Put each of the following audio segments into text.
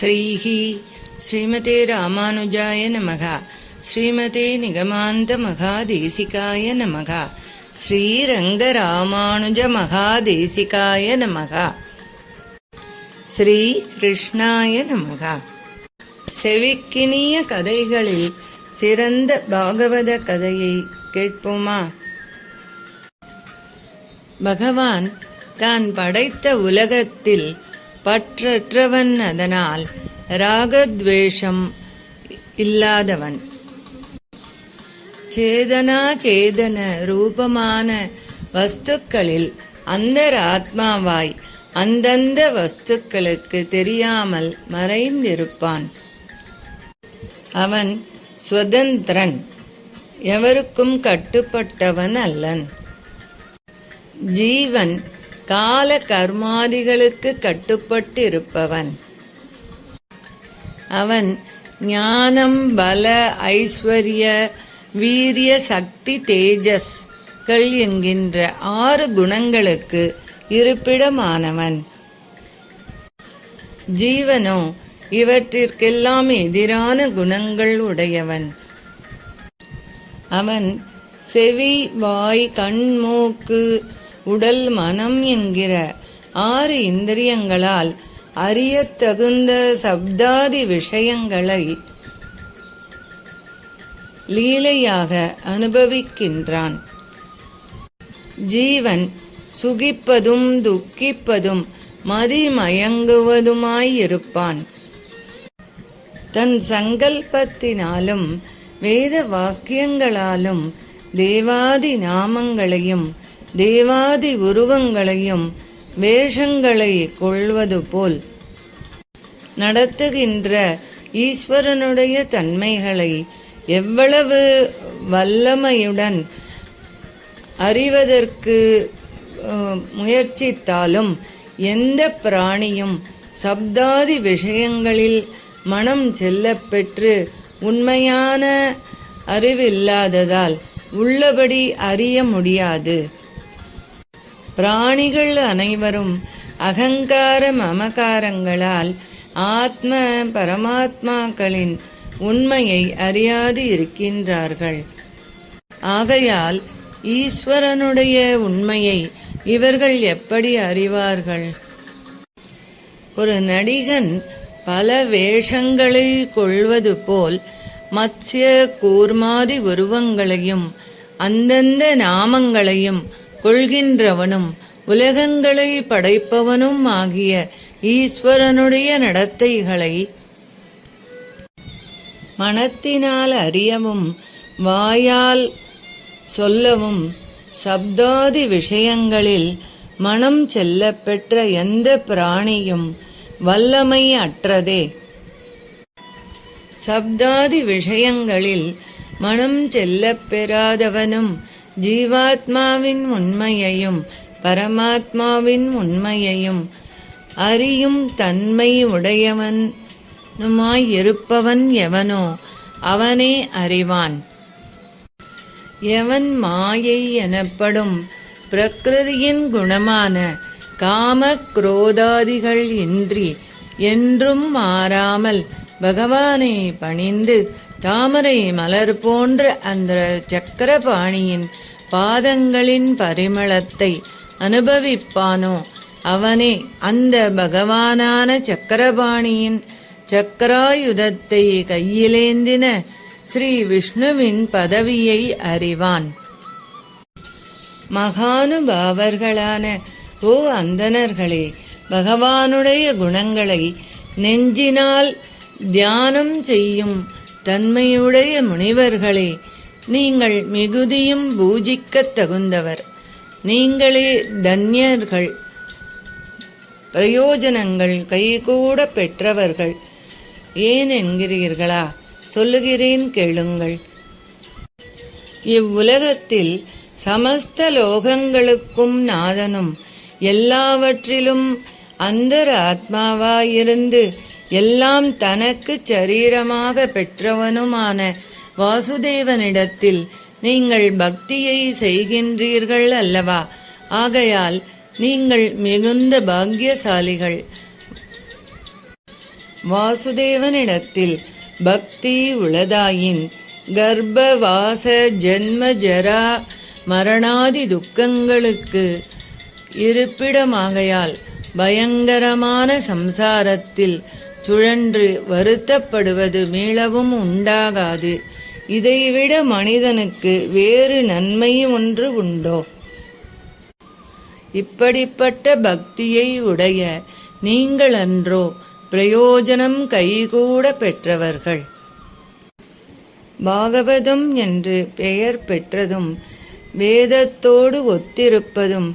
ஸ்ரீஹி ஸ்ரீமதே ராமானுஜாய நமக. ஸ்ரீமதே நிகமாந்த மகாதேசிகாய நமக. ஸ்ரீரங்கராமானுஜ மகாதேசிகாய நமக. ஸ்ரீ கிருஷ்ணாய நமக. செவிக்கினிய கதைகளில் சிறந்த பாகவத கதையை கேட்போமா? பகவான் தான் படைத்த உலகத்தில் பற்றற்றவன் அதனால் ராகத்வேஷம் இல்லாதவன். சேதனா சேதன ரூபமான வஸ்துக்களில் அந்தராத்மாவாய் அந்தந்த வஸ்துக்களுக்கு தெரியாமல் மறைந்திருப்பான். அவன் சுதந்திரன் எவருக்கும் கட்டுப்பட்டவன் அல்லன். ஜீவன் கால கர்மாதிகளுக்கு கட்டுப்பட்டு இருப்பவன் அவன் ஞானம் பல ஐஸ்வர்ய வீரிய சக்தி தேஜஸ்கள் என்கின்ற ஆறு குணங்களுக்கு இருப்பிடமானவன். ஜீவனோ இவற்றிற்கெல்லாம் எதிரான குணங்கள் உடையவன். அவன் செவி வாய் கண் மூக்கு உடல் மனம் என்கிற ஆறு இந்திரியங்களால் அறியத்தகுந்த சப்தாதி விஷயங்களை லீலையாக அனுபவிக்கின்றான். ஜீவன் சுகிப்பதும் துக்கிப்பதும் மதிமயங்குவதுமாயிருப்பான். தன் சங்கல்பத்தினாலும் வேத வாக்கியங்களாலும் தேவாதி நாமங்களையும் தேவாதி உருவங்களையும் வேஷங்களை கொள்வது போல் நடத்துகின்ற ஈஸ்வரனுடைய தன்மைகளை எவ்வளவு வல்லமையுடன் அறிவதற்கு முயற்சித்தாலும் எந்த பிராணியும் சப்தாதி விஷயங்களில் மனம் செல்லப்பெற்று உண்மையான அறிவில்லாததால் உள்ளபடி அறிய முடியாது. பிராணிகள் அனைவரும் அகங்கார மமகாரங்களால் ஆத்ம பரமாத்மாக்களின் உண்மையை அறியாது இருக்கின்றார்கள். ஆகையால் ஈஸ்வரனுடைய உண்மையை இவர்கள் எப்படி அறிவார்கள்? ஒரு நடிகன் பல வேஷங்களை கொள்வது போல் மத்ய கூர்மாதி உருவங்களையும் அந்தந்த நாமங்களையும் கொள்கின்றவனும் உலகங்களை படைப்பவனும் ஆகிய ஈஸ்வரனுடைய நடத்தைகளை மனத்தினால் அறியவும் வாயால் சொல்லவும் சப்தாதி விஷயங்களில் மனம் செல்லப்பெற்ற எந்த பிராணியும் வல்லமை அற்றதே. சப்தாதி விஷயங்களில் மனம் செல்லப்பெறாதவனும் ஜீவாத்மாவின் உண்மையையும் பரமாத்மாவின் உண்மையையும் அறியும் தன்மை உடையவனுமாயிருப்பவன் எவனோ அவனே அறிவான். எவன் மாயை எனப்படும் பிரகிருதியின் குணமான காம குரோதாதிகள் இன்றி என்றும் மாறாமல் பகவானை பணிந்து தாமரை மலர் போன்ற அந்த சக்கரபாணியின் பாதங்களின் பரிமளத்தை அனுபவிப்பானோ? அவனே அந்த பகவானான சக்கரபாணியின் சக்கராயுதத்தை கையிலேந்தின ஸ்ரீ விஷ்ணுவின் பதவியை அறிவான். மகானுபாவர்களான ஓ அந்தனர்களே பகவானுடைய குணங்களை நெஞ்சினால் தியானம் செய்யும் தன்மையுடைய முனிவர்களே நீங்கள் மிகுதியும் பூஜிக்கத் தகுந்தவர். நீங்களே தன்யர்கள். பிரயோஜனங்கள் கைகூட பெற்றவர்கள். ஏன் என்கிறீர்களா சொல்லுகிறேன் கேளுங்கள். இவ்வுலகத்தில் சமஸ்த லோகங்களுக்கும் நாதனும் எல்லாவற்றிலும் அந்தர ஆத்மாவாயிருந்து எல்லாம் தனக்கு சரீரமாக பெற்றவனுமான வாசுதேவனிடத்தில் நீங்கள் பக்தியை செய்கின்றீர்கள் அல்லவா? ஆகையால் நீங்கள் மிகுந்த பாக்கியசாலிகள். வாசுதேவனிடத்தில் பக்தி உளதாயின் கர்ப்பவாச ஜன்ம ஜரா மரணாதி துக்கங்களுக்கு இருப்பிடமாகையால் பயங்கரமான சம்சாரத்தில் சுழன்று வருத்தப்படுவது மீளவும் உண்டாகாது. இதைவிட மனிதனுக்கு வேறு நன்மை ஒன்று உண்டோ? இப்படிப்பட்ட பக்தியை உடைய நீங்களன்றோ பிரயோஜனம் கைகூட பெற்றவர்கள். பாகவதம் என்று பெயர் பெற்றதும் வேதத்தோடு ஒத்திருப்பதும்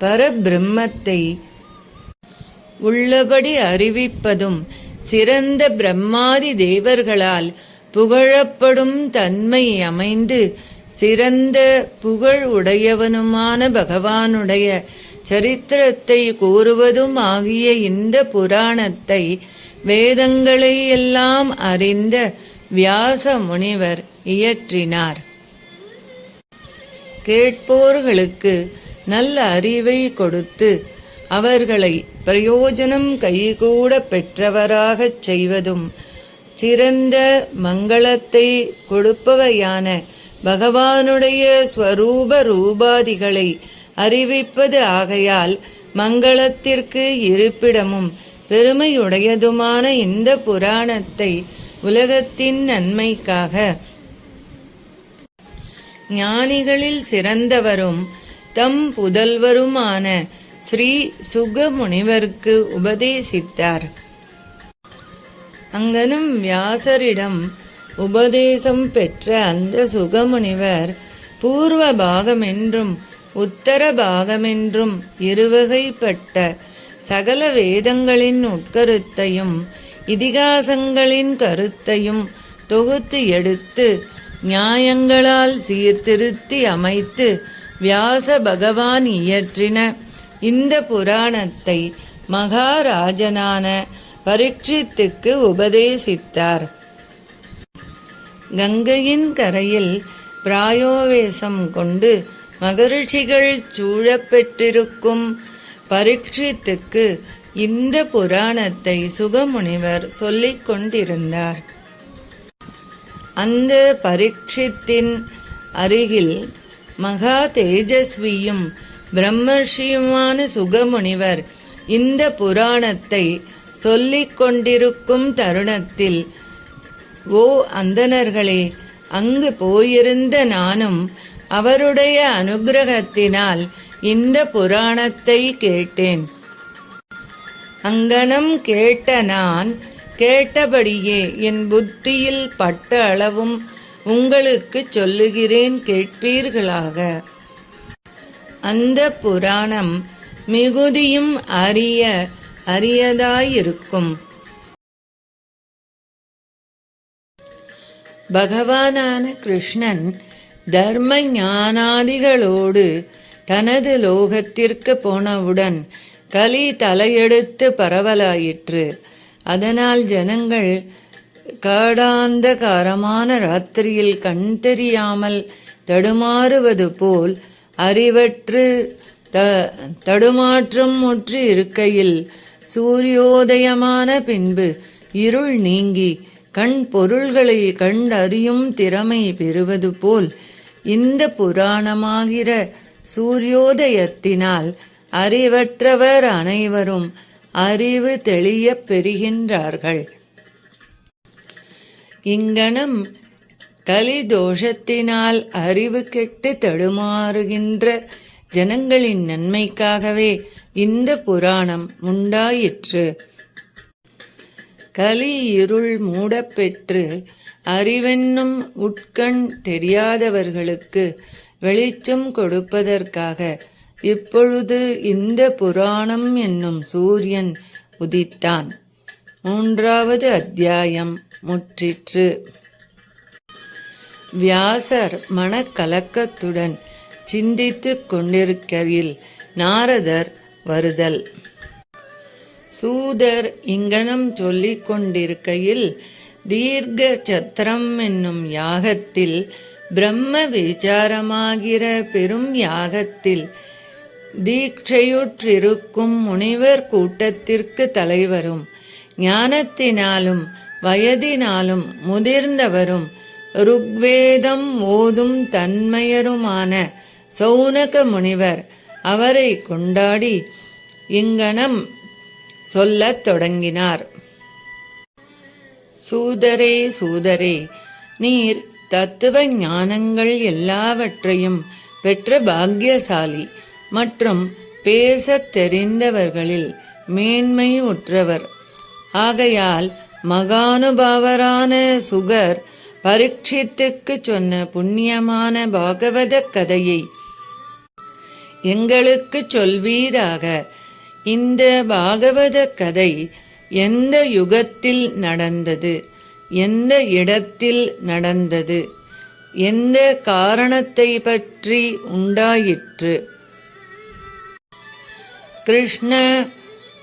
பரபிரம்மத்தை உள்ளபடி அறிவிப்பதும் சிறந்த பிரம்மாதி தேவர்களால் புகழப்படும் தன்மை அமைந்து சிறந்த புகழ் உடையவனுமான பகவானுடைய சரித்திரத்தை கூறுவதும் ஆகிய இந்த புராணத்தை வேதங்களை எல்லாம் அறிந்த வியாச முனிவர் இயற்றினார். கேட்போர்களுக்கு நல்ல அறிவை கொடுத்து அவர்களை பிரயோஜனம் கைகூட பெற்றவராகச் செய்வதும் சிறந்த மங்களத்தை கொடுப்பவையான பகவானுடைய ஸ்வரூப ரூபாதிகளை அறிவிப்பது ஆகையால் மங்களத்திற்கு இருப்பிடமும் பெருமையுடையதுமான இந்த புராணத்தை உலகத்தின் நன்மைக்காக ஞானிகளில் சிறந்தவரும் தம் புதல்வருமான ஸ்ரீ சுகமுனிவருக்கு உபதேசித்தார். அங்கனும் வியாசரிடம் உபதேசம் பெற்ற அந்த சுகமுனிவர் பூர்வ பாகமென்றும் உத்தர பாகமென்றும் இருவகைப்பட்ட சகல வேதங்களின் உட்கருத்தையும் இதிகாசங்களின் கருத்தையும் தொகுத்து எடுத்து நியாயங்களால் சீர்திருத்தி அமைத்து வியாச பகவான் இயற்றின இந்த புராணத்தை மகாராஜனான பரீட்சித்துக்கு உபதேசித்தார். கங்கையின் கரையில் பிராயோவேசம் கொண்டு மகரிஷிகள் சூழப்பெற்றிருக்கும் பரீட்சித்துக்கு இந்த புராணத்தை சுகமுனிவர் சொல்லிக் கொண்டிருந்தார். அந்த பரீட்சித்தின் அருகில் மகா தேஜஸ்வியும் பிரம்மர்ஷியுமான சுகமுனிவர் இந்த புராணத்தை சொல்லிக் கொண்டிருக்கும் தருணத்தில் ஓ அந்தணர்களே அங்கு போயிருந்த நானும் அவருடைய அனுகிரகத்தினால் இந்த புராணத்தை கேட்டேன். அங்கனம் கேட்ட நான் கேட்டபடியே என் புத்தியில் பட்ட அளவும் உங்களுக்கு சொல்லுகிறேன் கேட்பீர்களாக. அந்த புராணம் மிகுதியும் அரிய அரியதாயிருக்கும் பகவானான கிருஷ்ணன் தர்ம ஞானாதிகளோடு தனது லோகத்திற்கு போனவுடன் கலி தலையெடுத்து பரவலாயிற்று. அதனால் ஜனங்கள் காடாந்தகாரமான ராத்திரியில் கண் தெரியாமல் தடுமாறுவது போல் அறிவற்று த தடுமாற்றம் முற்று இருக்கையில் சூரியோதயமான பின்பு இருள் நீங்கி கண் பொருள்களை கண்டறியும் திறமை பெறுவது போல் இந்த புராணமாகிற சூரியோதயத்தினால் அறிவற்றவர் அனைவரும் அறிவு தெளியப் பெறுகின்றார்கள். இங்கனம் கலிதோஷத்தினால் அறிவு கெட்டு தடுமாறுகின்ற ஜனங்களின் நன்மைக்காகவே இந்த புராணம் உண்டாயிற்று. கலி இருள் மூடப்பெற்று அறிவென்னும் உட்கண் தெரியாதவர்களுக்கு வெளிச்சம் கொடுப்பதற்காக இப்பொழுது இந்த புராணம் என்னும் சூரியன் உதித்தான். மூன்றாவது அத்தியாயம் முற்றிற்று. வியாசர் மனக்கலக்கத்துடன் சிந்தித்து கொண்டிருக்கையில் நாரதர் வருதல். சூதர் இங்கனம் சொல்லிக் கொண்டிருக்கையில் தீர்க்க சத்திரம் என்னும் யாகத்தில் பிரம்ம விசாரமாகிற பெரும் யாகத்தில் தீட்சையுற்றிருக்கும் முனிவர் கூட்டத்திற்கு தலைவரும் ஞானத்தினாலும் வயதினாலும் முதிர்ந்தவரும் ருக்வேதம் ஓதும் தன்மையருமான சௌனக முனிவர் அவரை கொண்டாடி இங்கனம் சொல்லத் தொடங்கினார். சூதரே சூதரே நீர் தத்துவ ஞானங்கள் எல்லாவற்றையும் பெற்ற பாக்கியசாலி மற்றும் பேசத் தெரிந்தவர்களில் மேன்மை உற்றவர் ஆகையால் மகானுபாவரான சுகர் பரீட்சித்துக்கு சொன்ன புண்ணியமான பாகவத கதையை எங்களுக்கு சொல்வீராக. இந்த பாகவத கதை எந்த யுகத்தில் நடந்தது? எந்த இடத்தில் நடந்தது? எந்த காரணத்தை பற்றி உண்டாயிற்று? கிருஷ்ண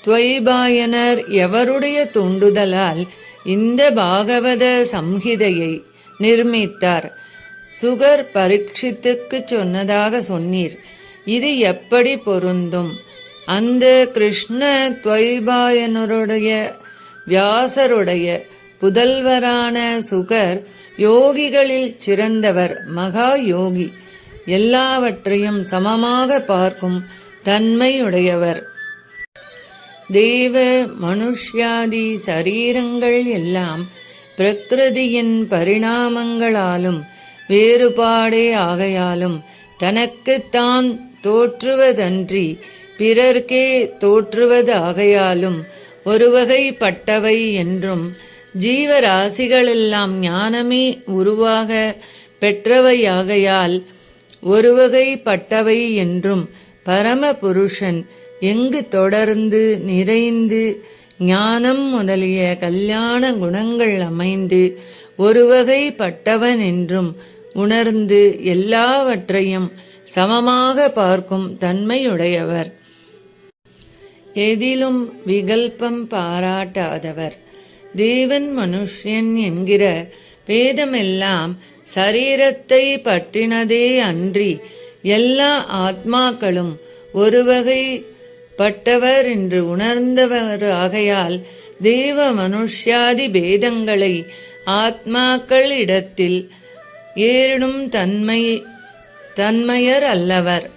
துவைபாயனர் எவருடைய தூண்டுதலால் இந்த பாகவத சம்ஹிதையை நிர்மித்தார். சுகர் பரீட்சித்துக்கு சொன்னதாக சொன்னீர். இது எப்படி பொருந்தும்? அந்த கிருஷ்ண துவைபாயனருடைய வியாசருடைய புதல்வரான சுகர் யோகிகளில் சிறந்தவர் மகா யோகி. எல்லாவற்றையும் சமமாக பார்க்கும் தன்மையுடையவர். தேவ மனுஷ்யாதி சரீரங்கள் எல்லாம் பிரகிருதியின் பரிணாமங்களாலும் வேறுபாடே ஆகையாலும் தனக்குத்தான் தோற்றுவதன்றி பிறர்க்கே தோற்றுவது ஆகையாலும் ஒரு வகைப்பட்டவை என்றும் ஜீவராசிகளெல்லாம் ஞானமே உருவாக பெற்றவையாகையால் ஒரு வகைப்பட்டவை என்றும் பரமபுருஷன் எங்கு தொடர்ந்து நிறைந்து ஞானம் முதலிய கல்யாண குணங்கள் அமைந்து ஒரு வகைப்பட்டவன் என்றும் உணர்ந்து எல்லாவற்றையும் சமமாக பார்க்கும் தன்மையுடையவர். எதிலும் விகல்பம் பாராட்டாதவர். தேவன் மனுஷ்யன் என்கிற பேதமெல்லாம் சரீரத்தை பற்றினதே அன்றி எல்லா ஆத்மாக்களும் ஒரு வகை பட்டவர் என்று உணர்ந்தவர் ஆகையால் தேவ மனுஷ்யாதி பேதங்களை ஆத்மாக்கள் இடத்தில் ஏறிடும் தன்மை தன்மையர் அல்லவர்.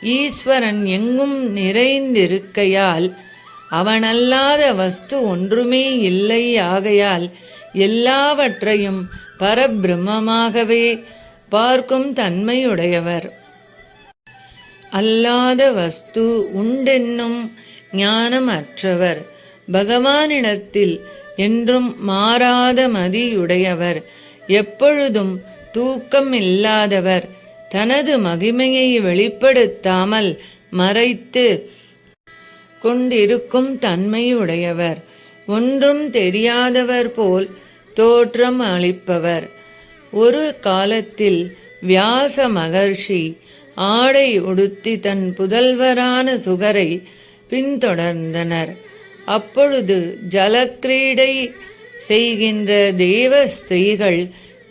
ஈஸ்வரன் எங்கும் நிறைந்திருக்கையால் அவனல்லாத வஸ்து ஒன்றுமே இல்லை ஆகையால் எல்லாவற்றையும் பரபிரம்மமாகவே பார்க்கும் தன்மையுடையவர். அல்லாத வஸ்து உண்டென்னும் ஞானமற்றவர். பகவானிடத்தில் என்றும் மாறாத மதியுடையவர். எப்பொழுதும் தூக்கம் இல்லாதவர் தனது மகிமையை வெளிப்படுத்தாமல் மறைத்து கொண்டிருக்கும் தன்மையுடையவர். ஒன்றும் தெரியாதவர் போல் தோற்றம் அளிப்பவர். ஒரு காலத்தில் வியாச மகர்ஷி ஆடை உடுத்தி தன் புதல்வரான சுகரை பின்தொடர்ந்தனர். அப்பொழுது ஜலக்கிரீடை செய்கின்ற தேவ ஸ்திரீகள்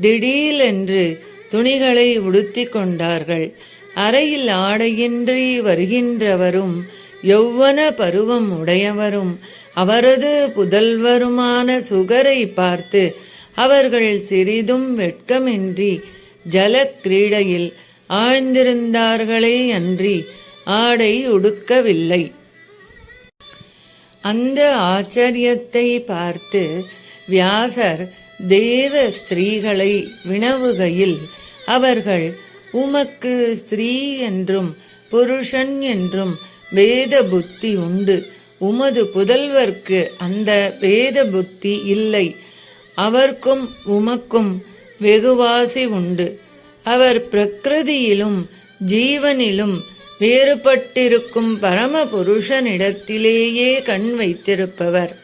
திடீரென்று துணிகளை உடுத்தி கொண்டார்கள். அறையில் ஆடையின்றி வருகின்றவரும் யௌவன பருவம் உடையவரும் அவரது புதல்வருமான சுகரை பார்த்து அவர்கள் சிறிதும் வெட்கமின்றி ஜலக்கிரீடையில் ஆழ்ந்திருந்தார்களே அன்றி ஆடை உடுக்கவில்லை. அந்த ஆச்சரியத்தை பார்த்து வியாசர் தேவ ஸ்திரீகளை வினவுகையில் அவர்கள் உமக்கு ஸ்திரீ என்றும் புருஷன் என்றும் வேத புத்தி உண்டு. உமது புதல்வர்க்கு அந்த வேத புத்தி இல்லை. அவர்க்கும் உமக்கும் வெகுவாசி உண்டு. அவர் பிரகிருதியிலும் ஜீவனிலும் வேறுபட்டிருக்கும் பரம புருஷனிடத்திலேயே கண் வைத்திருப்பவர்.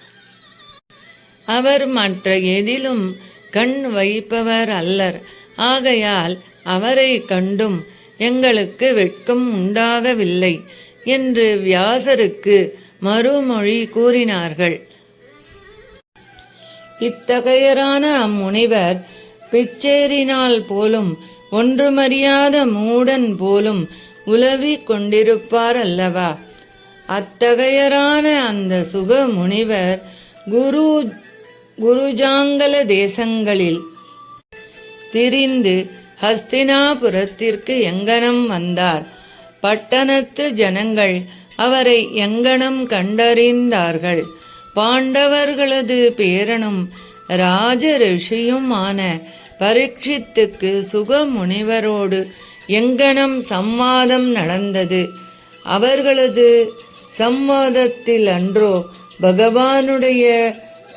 அவர் மற்ற எதிலும் கண் வைப்பவர் அல்லர். ஆகையால் அவரை கண்டும் எங்களுக்கு வெட்கம் உண்டாகவில்லை என்று வியாசருக்கு மறுமொழி கூறினார்கள். இத்தகையரான அம்முனிவர் பிச்சேரினால் போலும் ஒன்றுமறியாத மூடன் போலும் உலவி கொண்டிருப்பார் அல்லவா? அத்தகையரான அந்த சுக முனிவர் குரு குருஜாங்கல தேசங்களில் திரிந்து ஹஸ்தினாபுரத்திற்கு எங்கனம் வந்தார். பட்டணத்து ஜனங்கள் அவரை எங்கனம் கண்டறிந்தார்கள். பாண்டவர்களது பேரனும் ராஜ ரிஷியுமான பரீட்சித்துக்கு சுகமுனிவரோடு எங்கனம் சம்வாதம் நடந்தது. அவர்களது சம்வாதத்தில் அன்றோ பகவானுடைய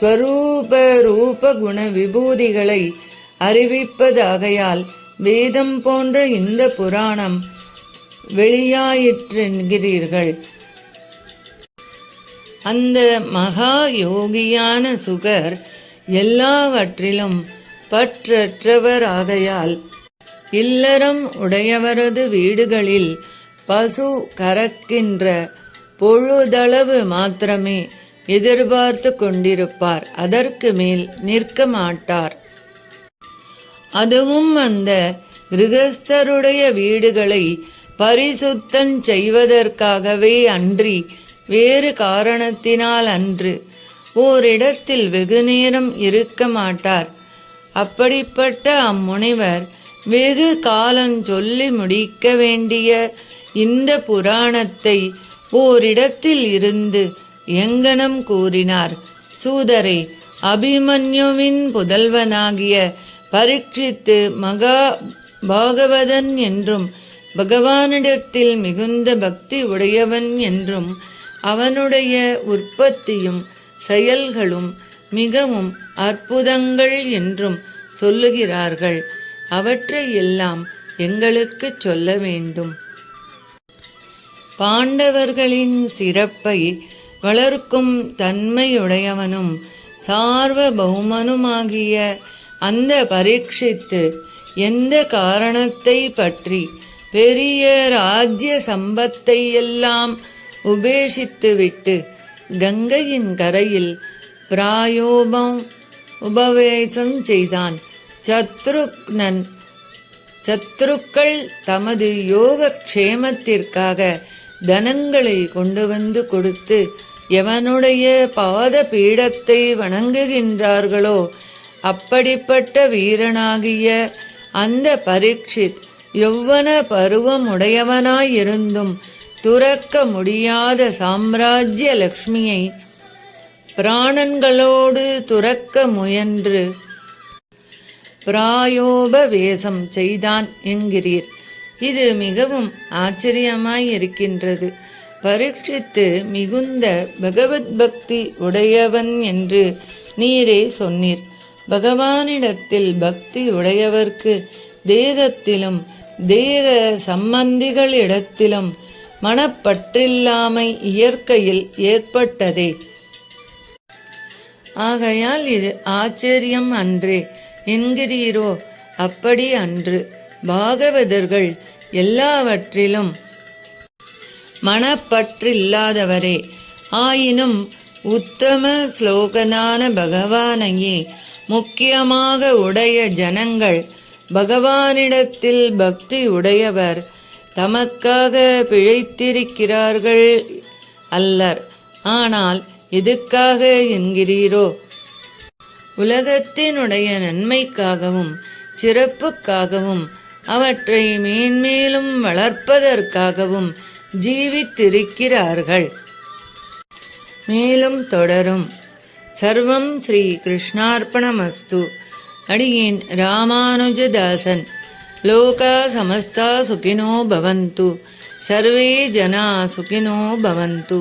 ஸ்வரூப ரூப குண விபூதிகளை அறிவிப்பதாகையால் வேதம் போன்ற இந்த புராணம் வெளியாயிற்றென்கிறீர்கள். அந்த மகா யோகியான சுகர் எல்லாவற்றிலும் பற்றற்றவராகையால் இல்லறம் உடையவரது வீடுகளில் பசு கறக்கின்ற பொழுதளவு மாத்திரமே எதிர்பார்த்து கொண்டிருப்பார். அதற்கு மேல் நிற்க மாட்டார். அதுவும் அந்த கிரகஸ்தருடைய வீடுகளை பரிசுத்தம் செய்வதற்காகவே அன்றி வேறு காரணத்தினால் அன்று ஓரிடத்தில் வெகு நேரம் இருக்க மாட்டார். அப்படிப்பட்ட அம்முனிவர் வெகு காலஞ்சொல்லி முடிக்க வேண்டிய இந்த புராணத்தை ஓரிடத்தில் இருந்து எங்கனம் கூறினார். சூதரை அபிமன்யுவின் புதல்வனாகிய பரீட்சித்து மகா பாகவதன் என்றும் பகவானிடத்தில் மிகுந்த பக்தி உடையவன் என்றும் அவனுடைய உற்பத்தியும் செயல்களும் மிகவும் அற்புதங்கள் என்றும் சொல்லுகிறார்கள். அவற்றை எல்லாம் எங்களுக்கு சொல்ல வேண்டும். பாண்டவர்களின் சிறப்பை வளர்க்கும் தன்மையுடையவனும் சார்வபௌமனுமாகிய அந்த பரீட்சித்து எந்த காரணத்தை பற்றி பெரிய ராஜ்ய சம்பத்தை எல்லாம் உபேஷித்துவிட்டு கங்கையின் கரையில் பிராயோபம் உபவேசம் செய்தான். சத்ருக்னன் சத்ருக்கள் தமது யோக க்ஷேமத்திற்காக தனங்களை கொண்டு வந்து கொடுத்து எவனுடைய பாத பீடத்தை வணங்குகின்றார்களோ அப்படிப்பட்ட வீரனாகிய அந்த பரீட்சித் யௌவன பருவமுடையவனாயிருந்தும் துறக்க முடியாத சாம்ராஜ்ய லக்ஷ்மியை பிராணன்களோடு துறக்க முயன்று. பிராயோபவேசம் செய்தான் என்கிறீர். இது மிகவும் ஆச்சரியமாய் இருக்கின்றது பரீட்சித்து மிகுந்த பகவத் பக்தி உடையவன் என்று நீரே சொன்னீர். பகவானிடத்தில் பக்தி உடையவர்க்கு தேகத்திலும் தேக சம்பந்திகளிடத்திலும் மனப்பற்றில்லாமை இயற்கையில் ஏற்பட்டதே. ஆகையால் இது ஆச்சரியம் அன்றே. என்கிறீரோ? அப்படி அன்று. பாகவதர்கள் எல்லாவற்றிலும் மனப்பற்றில்லாதவரே. ஆயினும் உத்தம ஸ்லோகனான பகவானையே முக்கியமாக உடைய ஜனங்கள் பகவானிடத்தில் பக்தி உடையவர் தமக்காக பிழைத்திருக்கிறார்கள் அல்லர். ஆனால் எதுக்காக என்கிறீரோ? உலகத்தினுடைய நன்மைக்காகவும் சிறப்புக்காகவும் அவற்றை மேன்மேலும் வளர்ப்பதற்காகவும் ஜீவித்திருக்கிறார்கள். மேலும் தொடரும். சர்வம் ஸ்ரீ கிருஷ்ணார்ப்பணமஸ்து அடியேன் ராமானுஜதாசன். லோகா சமஸ்தா சுகினோ பவந்து. சர்வே ஜனா சுகினோ பவந்து.